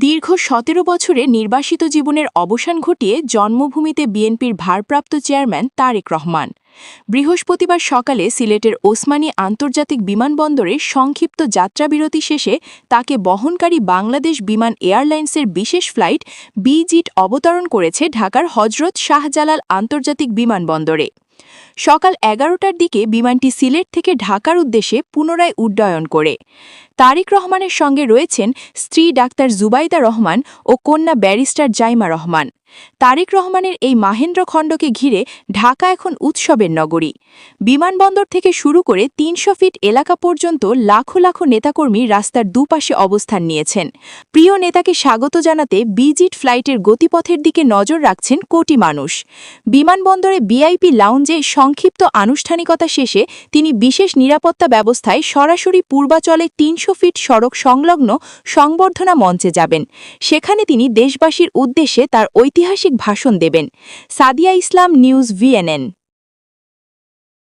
দীর্ঘ সতেরো বছরে নির্বাসিত জীবনের অবসান ঘটিয়ে জন্মভূমিতে বিএনপির ভারপ্রাপ্ত চেয়ারম্যান তারেক রহমান। বৃহস্পতিবার সকালে সিলেটের ওসমানী আন্তর্জাতিক বিমানবন্দরে সংক্ষিপ্ত যাত্রাবিরতি শেষে তাকে বহনকারী বাংলাদেশ বিমান এয়ারলাইন্সের বিশেষ ফ্লাইট বিজিট অবতরণ করেছে ঢাকার হজরত শাহজালাল আন্তর্জাতিক বিমানবন্দরে। সকাল এগারোটার দিকে বিমানটি সিলেট থেকে ঢাকার উদ্দেশ্যে পুনরায় উড্ডয়ন করে। তারিক রহমানের সঙ্গে রয়েছেন স্ত্রী ডাক্তার জুবাইদা রহমান ও কন্যা ব্যারিস্টার জাইমা রহমান। তারিক রহমানের এই মাহেন্দ্র খণ্ডকে ঘিরে ঢাকা এখন উৎসবের নগরী। বিমানবন্দর থেকে শুরু করে তিনশো ফিট এলাকা পর্যন্ত লাখো লাখো নেতাকর্মী রাস্তার দুপাশে অবস্থান নিয়েছেন। প্রিয় নেতাকে স্বাগত জানাতে বিজিট ফ্লাইটের গতিপথের দিকে নজর রাখছেন কোটি মানুষ। বিমানবন্দরে বিআইপি লাউঞ্জে সংক্ষিপ্ত আনুষ্ঠানিকতা শেষে তিনি বিশেষ নিরাপত্তা ব্যবস্থায় সরাসরি পূর্বাচলে তিনশো ফিট সড়ক সংলগ্ন সংবর্ধনা মঞ্চে যাবেন। সেখানে তিনি দেশবাসীর উদ্দেশ্যে তার ঐতিহাসিক ভাষণ দেবেন। Sadia Islam news VNN.